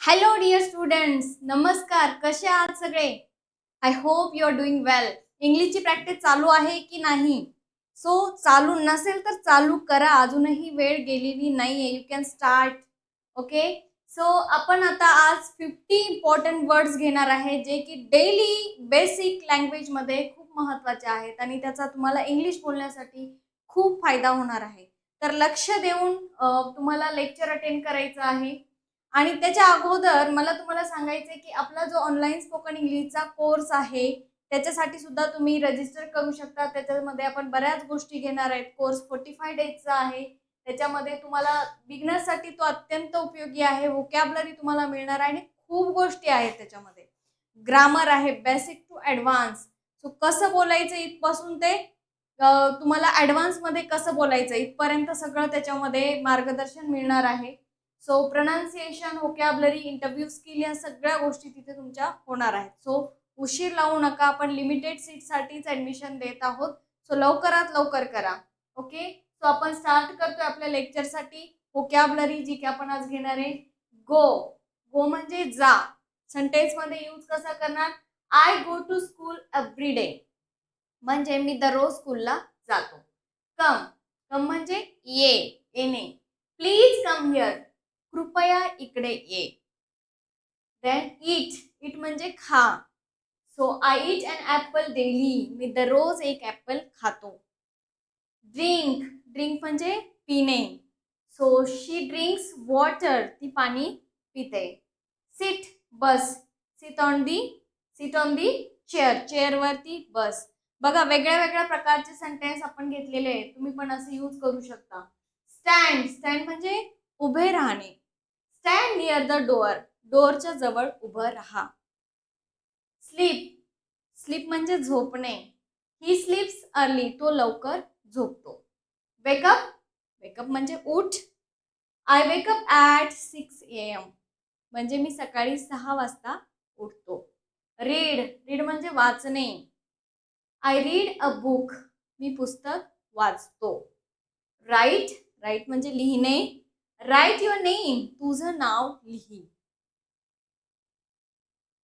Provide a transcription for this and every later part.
Hello dear students नमस्कार. कसे आहात सगळे? I hope you are doing well इंग्लिशची practice चालू आहे की नाही? सो चालू नसेल तर चालू करा. अजूनही वेळ गेलेली नाही आहे you can start okay so आपण आता आज फिफ्टी इम्पॉर्टंट वर्ड्स घेणार आहे जे की डेली बेसिक लँग्वेजमध्ये खूप महत्त्वाचे आहेत आणि त्याचा तुम्हाला इंग्लिश बोलण्यासाठी खूप फायदा होणार आहे. तर लक्ष देऊन तुम्हाला लेक्चर अटेंड करायचं आहे. आणि त्याच्या अगोदर मला तुम्हाला सांगायचं आहे की आपला जो ऑनलाईन स्पोकन इंग्लिशचा कोर्स आहे त्याच्यासाठी सुद्धा तुम्ही रजिस्टर करू शकता. त्याच्यामध्ये आपण बऱ्याच गोष्टी घेणार आहेत. कोर्स फोर्टी फाय डेजचा आहे. त्याच्यामध्ये तुम्हाला बिगनरसाठी तो अत्यंत उपयोगी आहे. वोकॅबलरी तुम्हाला मिळणार आहे आणि खूप गोष्टी आहेत त्याच्यामध्ये. ग्रामर आहे बेसिक टू ॲडव्हान्स सो कसं बोलायचं इथपासून ते तुम्हाला ॲडव्हान्समध्ये कसं बोलायचं? इथपर्यंत सगळं त्याच्यामध्ये मार्गदर्शन मिळणार आहे. So pronunciation vocabulary interview skill या सगळ्या गोष्टी तिथे तुमच्या होणार आहेत. सो उशीर लावू नका आपण लिमिटेड सीटसाठीच ॲडमिशन देत आहोत. सो लवकरात लवकर करा. ओके सो आपण स्टार्ट करतोय आपल्या लेक्चरसाठी व्होकॅबलरी जी की आपण आज घेणार आहे गो गो म्हणजे जा. सेंटेन्समध्ये यूज कसा करणार? I go to school every day म्हणजे मी दररोज स्कूलला जातो. कम कम म्हणजे ये. येणे. प्लीज कम हिअर कृपया इकडे ये. देन इट इट म्हणजे खा. So I eat an apple daily मी दररोज एक ॲपल खातो. ड्रिंक ड्रिंक म्हणजे पिणे. सो शी ड्रिंक्स वॉटर ती पाणी पिते. Sit bus sit on the sit on the chair चेअरवरती बस बघा वेगळ्या वेगळ्या प्रकारचे सेंटेन्स आपण घेतलेले आहेत. तुम्ही पण असं यूज करू शकता. स्टँड स्टँड म्हणजे उभे राहणे. स्टँड नियर द डोअर डोअरच्या जवळ उभं राहा. स्लीप स्लीप म्हणजे झोपणे. ही स्लीप्स अर्ली तो लवकर झोपतो. वेकअप वेकअप म्हणजे उठ. I wake up at six A M म्हणजे मी सकाळी सहा वाजता उठतो. रीड रीड म्हणजे वाचणे. आय रीड अ बुक मी पुस्तक वाचतो. राईट राईट म्हणजे लिहिणे. राईट युअर नेम तुझं नाव लिही.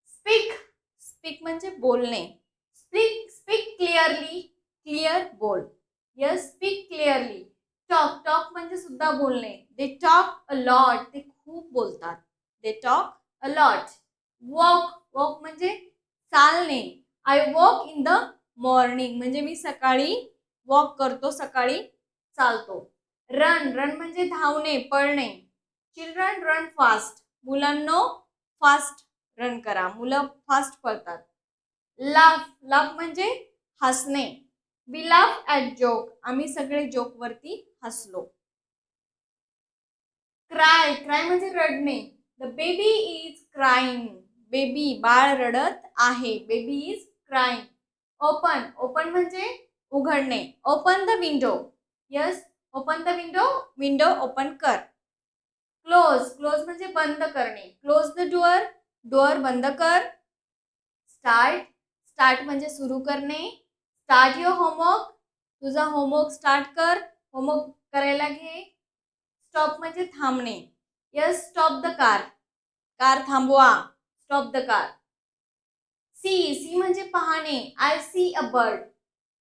स्पीक स्पीक म्हणजे बोलणे. स्पीक स्पीक क्लिअरली क्लिअर बोल. Yes speak clearly talk talk म्हणजे सुद्धा बोलणे. दे टॉक अ लॉट ते खूप बोलतात. They talk a lot walk walk म्हणजे चालणे. I walk in the morning म्हणजे मी सकाळी वॉक करतो सकाळी चालतो. रन रन म्हणजे धावणे पळणे. Children run fast. मुलांनो फास्ट रन करा. मुलं फास्ट पळतात. लाफ लाफ म्हणजे हसणे. वी लाफ ॲट जोक आम्ही सगळे जोकवरती हसलो. क्राय क्राय म्हणजे रडणे. The baby is crying baby बाळ रडत आहे. Baby is crying open open म्हणजे उघडणे. Open the window yes open the window window open कर. क्लोज क्लोज म्हणजे बंद करणे. क्लोज द डोअर डोअर बंद कर. स्टार्ट स्टार्ट म्हणजे सुरू करणे. स्टार्ट युअर होमवर्क तुझा होमवर्क स्टार्ट कर. होमवर्क करायला घे. स्टॉप म्हणजे थांबणे. Yes stop the car car थांबवा. Stop the car see see म्हणजे पाहणे. आय सी अ बर्ड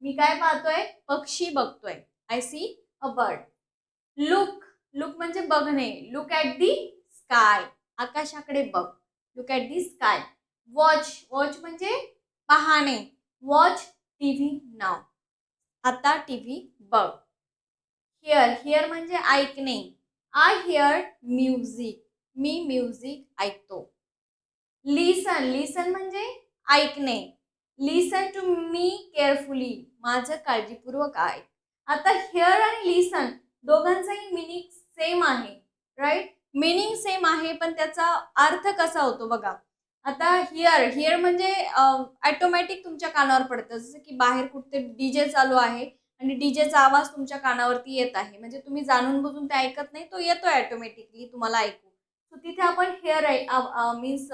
मी काय पाहतोय? पक्षी बघतोय. I see a bird look look म्हणजे बघणे. लुक ॲट दी स्काय आकाशाकडे बघ. Look at the sky watch watch म्हणजे पाहणे. वॉच टी व्ही नाव आता टी व्ही बघ. हिअर हिअर म्हणजे ऐकणे. आय हिअर म्युझिक मी म्युझिक ऐकतो. लिसन लिसन म्हणजे ऐकणे. लिसन टू मी केअरफुली माझं काळजीपूर्वक ऐक. आता हिअर आणि लिसन दोघांचाही मिनिंग सेम आहे राईट मिनिंग सेम आहे पण त्याचा अर्थ कसा होतो बघा. आता हिअर हिअर म्हणजे ॲटोमॅटिक तुमच्या कानावर पडतं. जसं की बाहेर कुठे डी जे चालू आहे आणि डीजेचा आवाज तुमच्या कानावरती येत आहे. म्हणजे तुम्ही जाणून बुजून ते ऐकत नाही तो येतो ॲटोमॅटिकली तुम्हाला ऐकू. सो तिथे आपण हेअर मीन्स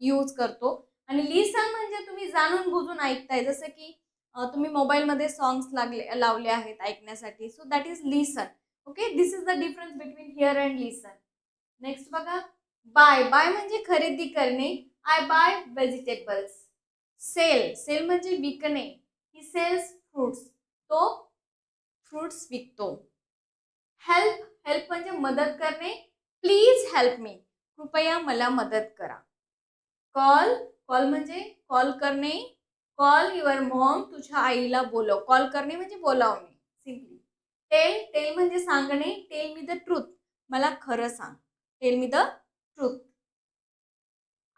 यूज करतो. आणि लिसन म्हणजे तुम्ही जाणून बुजून ऐकताय. जसं की तुम्ही मोबाईलमध्ये सॉंग्स लागले लावले आहेत ऐकण्यासाठी. So that is listen okay this is the difference between hear and listen next बघा. बाय बाय म्हणजे खरेदी करणे. I buy vegetables sell sell म्हणजे विकणे. ही सेल्स फ्रुट्स तो फ्रुट्स विकतो. हेल्प हेल्प म्हणजे मदत करणे. प्लीज हेल्प मी कृपया मला मदत करा. कॉल कॉल म्हणजे कॉल करणे. कॉल युअर मॉम तुझ्या आईला बोलव. कॉल करणे म्हणजे बोलावणे. सिम्पली टेल टेल म्हणजे सांगणे. टेल मी द ट्रूथ मला खरं सांग. Tell me the truth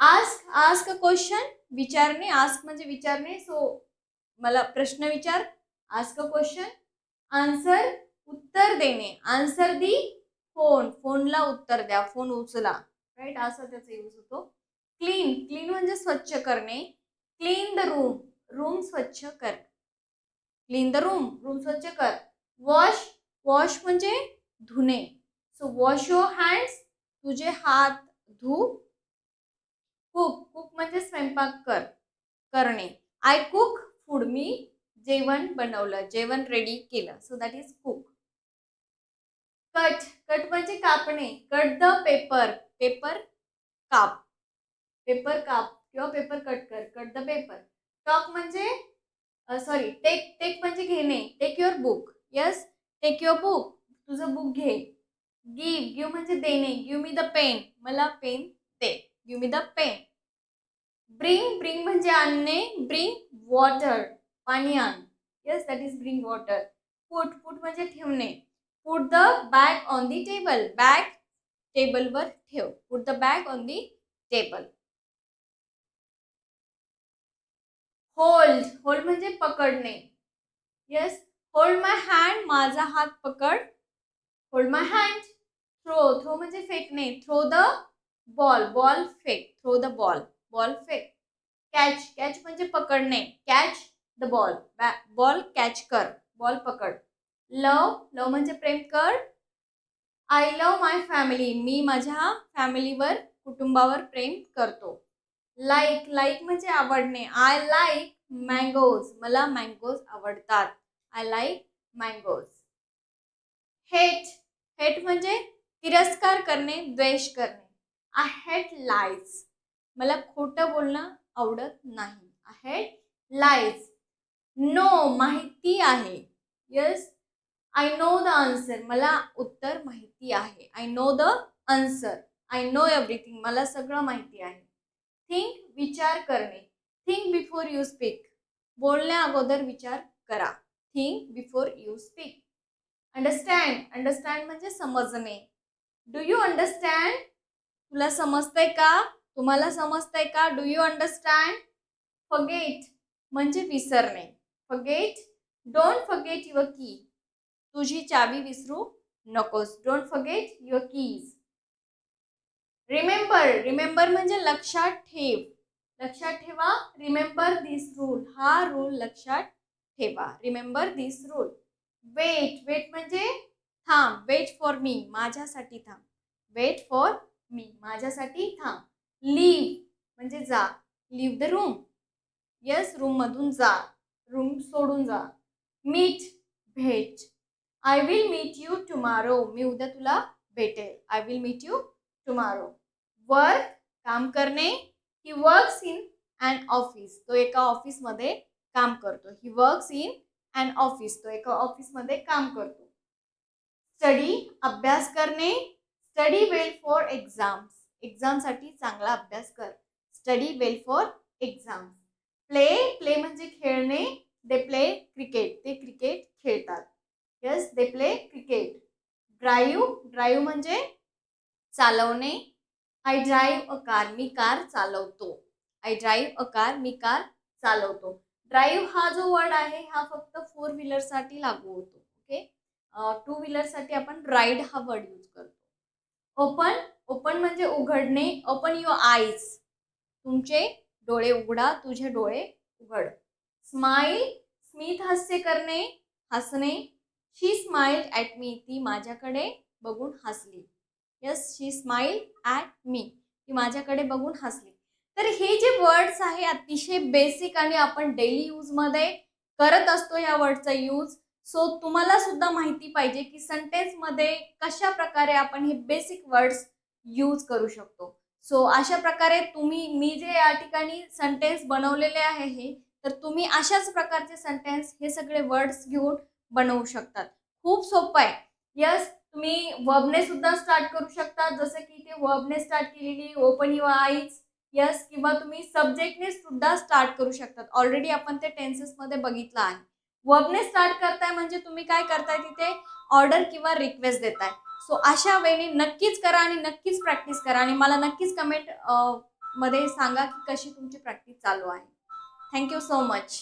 ask ask a question विचारणे आस्क म्हणजे विचारणे. सो मला प्रश्न विचार. आस्क अ क्वेश्चन आन्सर उत्तर देणे. आन्सर दी फोन फोनला उत्तर द्या. फोन उचला. राईट असं त्याचा यूज होतो. क्लीन क्लीन म्हणजे स्वच्छ करणे. क्लीन द रूम रूम स्वच्छ कर. क्लीन द रूम रूम स्वच्छ कर. वॉश वॉश म्हणजे धुणे. सो वॉश युअर हँड्स तुझे हात धू. कुक कुक म्हणजे स्वयंपाक कर करणे. आय कुक फूड मी जेवण बनवलं जेवण रेडी केलं. So that is cook cut cut म्हणजे कापणे. कट द पेपर पेपर काप. पेपर काप किंवा पेपर कट कर कट द पेपर टॉक म्हणजे सॉरी टेक टेक म्हणजे घेणे take your book. Yes take your book. तुझं बुक घे. गिव गिव म्हणजे देणे. Give me the pen. मला pen they. Give me the pen. Bring bring म्हणजे आणणे. Bring water. पाणी आण. Yes that is bring water. Put put म्हणजे ठेवणे. Put the bag on the table. Bag टेबलवर ठेव. Put the bag on the table. Hold hold म्हणजे पकडणे. येस होल्ड माय हँड माझा हात पकड. Hold my hand throw throw म्हणजे फेकणे. थ्रो द बॉल बॉल फेक थ्रो द बॉल बॉल फेक कॅच कॅच म्हणजे पकडणे. Catch the ball ball catch कर बॉल पकड. लव लव म्हणजे प्रेम कर. आय लव माय फॅमिली मी माझ्या फॅमिलीवर कुटुंबावर प्रेम करतो. लाईक लाईक म्हणजे आवडणे. आय लाईक मँगोज मला मँगोज आवडतात. I like mangoes hate hate म्हणजे तिरस्कार करणे द्वेष करणे. आय हेट लाईज मला खोटं बोलणं आवडत नाही. आय हेट लाईज नो माहिती आहे. Yes I know the answer मला उत्तर माहिती आहे. I know the answer I know everything मला सगळं माहिती आहे. थिंक विचार करणे. थिंक बिफोर यू स्पीक बोलण्या अगोदर विचार करा. Think before you speak understand understand म्हणजे समजणे. डू यू अंडरस्टँड तुला समजतंय का? तुम्हाला समजतंय का? डू यू अंडरस्टँड फगेट म्हणजे विसरणे. फगेट डोंट फगेट युअर की तुझी चावी विसरू नकोस. Don't forget your keys remember remember म्हणजे लक्षात ठेव. लक्षात ठेवा रिमेंबर दिस रूल हा रूल लक्षात ठेवा. Remember this rule wait wait म्हणजे थांब. वेट फॉर मी माझ्यासाठी थांब. वेट फॉर मी माझ्यासाठी थांब. लीव म्हणजे जा. लीव द रूम येस रूममधून जा. रूम सोडून जा. मीट भेट. I will meet you tomorrow मी उद्या तुला भेटेल. I will meet you tomorrow work काम करणे he works in and office तो एका ऑफिसमध्ये काम करतो. He works in and office तो एका ऑफिसमध्ये काम करतो. स्टडी अभ्यास करणे. स्टडी वेल फॉर एक्झाम्स एक्झामसाठी चांगला अभ्यास कर. Study well for exams play play म्हणजे खेळणे. दे प्ले क्रिकेट ते क्रिकेट खेळतात. Yes they play cricket drive drive म्हणजे चालवणे. आय ड्राईव्ह अ कार मी कार चालवतो. आय ड्राईव्ह अ कार मी कार चालवतो. ड्राईव्ह हा जो वर्ड आहे हा फक्त फोर व्हीलरसाठी लागू होतो ओके टू व्हीलरसाठी आपण राईड हा वर्ड यूज करतो. ओपन ओपन म्हणजे उघडणे ओपन युअर आईज तुमचे डोळे उघडा तुझे डोळे उघड. स्माईल स्मित हास्य करणे हसणे. शी स्माइल्ड ॲट मी ती माझ्याकडे बघून हसली. Yes she smile at me ती माझ्याकडे बघून हसली. तर हे जे वर्ड्स आहे अतिशय बेसिक आणि आपण डेली यूजमध्ये करत असतो या वर्डचा यूज सो तुम्हाला सुद्धा माहिती पाहिजे की सेंटेन्समध्ये कशा प्रकारे आपण हे बेसिक वर्ड्स यूज करू शकतो. सो अशा प्रकारे तुम्ही मी जे या ठिकाणी सेंटेन्स बनवलेले आहे हे तर तुम्ही अशाच प्रकारचे सेंटेन्स हे सगळे वर्ड्स घेऊन बनवू शकतात. खूप सोपं आहे. यस तुम्ही वर्बने सुद्धा स्टार्ट करू शकता. जसं की ते वर्बने स्टार्ट केलेली ओपन युअर आईज यस किंवा तुम्ही सब्जेक्टने सुद्धा स्टार्ट करू शकतात. ऑलरेडी आपण ते टेन्सेसमध्ये बघितलं आहे. वर्बने स्टार्ट करताय म्हणजे तुम्ही काय करताय तिथे? ऑर्डर किंवा रिक्वेस्ट देताय. सो अशा वेळेने नक्कीच करा आणि नक्कीच प्रॅक्टिस करा आणि मला नक्कीच कमेंटमध्ये सांगा की कशी तुमची प्रॅक्टिस चालू आहे. Thank you so much